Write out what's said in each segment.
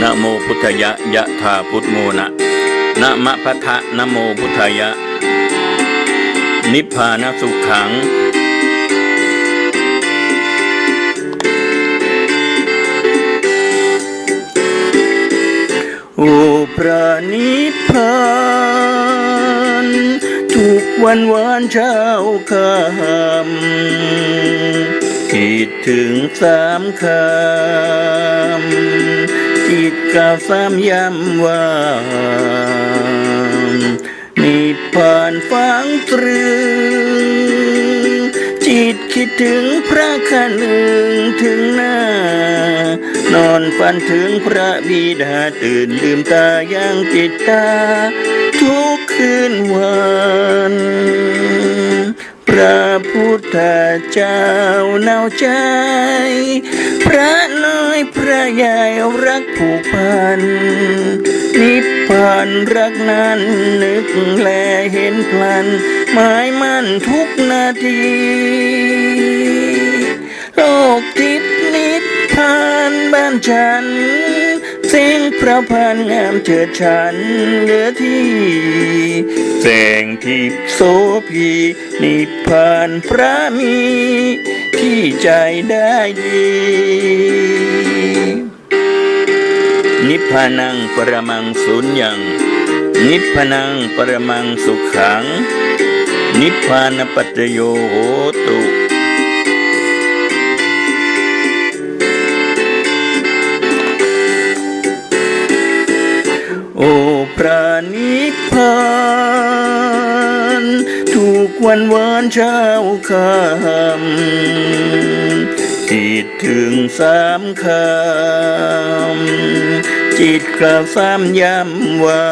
นะโมพุทธยะยะธาพุทโมนะนะมะพะทะนะโมพุทธายะ นิพพานสุขัง โอ้พระนิพพานทุกวันวานเช้าคำคิดถึงสามคำ กาสามย้ำว่านิพพานฟังตรึง จิตคิดถึงพระคันึงถึงหน้า นอนฝันถึงพระบิดาตื่นลืมตายังจิตตา ทุกคืนวัน พุทธเจ้าเนาใจ พระน้อยพระใหญ่รักผูกพัน นิพพานรักนั้นนึกแลเห็นพลัน หมายมั่นทุกนาที โลกทิพนิพพานบ้านฉัน เสียงพระพานงามเฉิดฉันเหลือที่ แสงทิพโสพีนิพพานพระมี ที่ใจได้ดีนิพพานังปรมังสุญญังนิพพานังปรมังสุขัง นิพพานปัจโยโหตุโอ้พระนิพพา วันวานเช้าคำคิดถึงสามคำจิตกล่าวสามย้ำว่า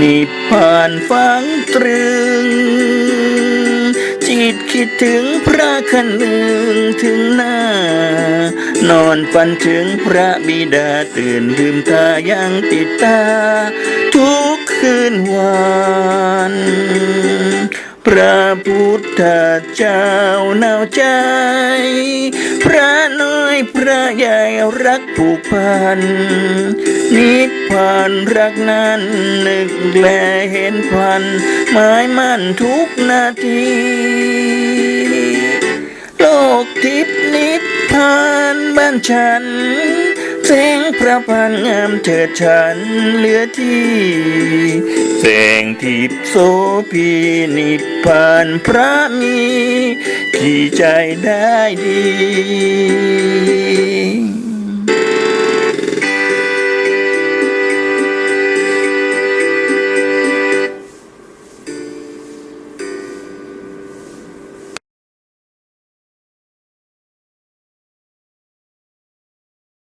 นิพพานฟังตรึง จิตคิดถึงพระคันหนึ่งถึงหน้า นอนฝันถึงพระบิดาตื่นลืมตายังติดตา ทุกคืนวัน พระพุทธเจ้าเนาวใจ พระน้อยพระใหญ่รักผูกพัน นิพพานรักนั้นนึกแลเห็นพัน หมายมั่นทุกนาที โลกทิพย์นิพพานบ้านฉัน แสงพระพันงามเถิดฉันเหลือที่ แสงทิพโสพีนิพพานพระมี ที่ใจได้ดี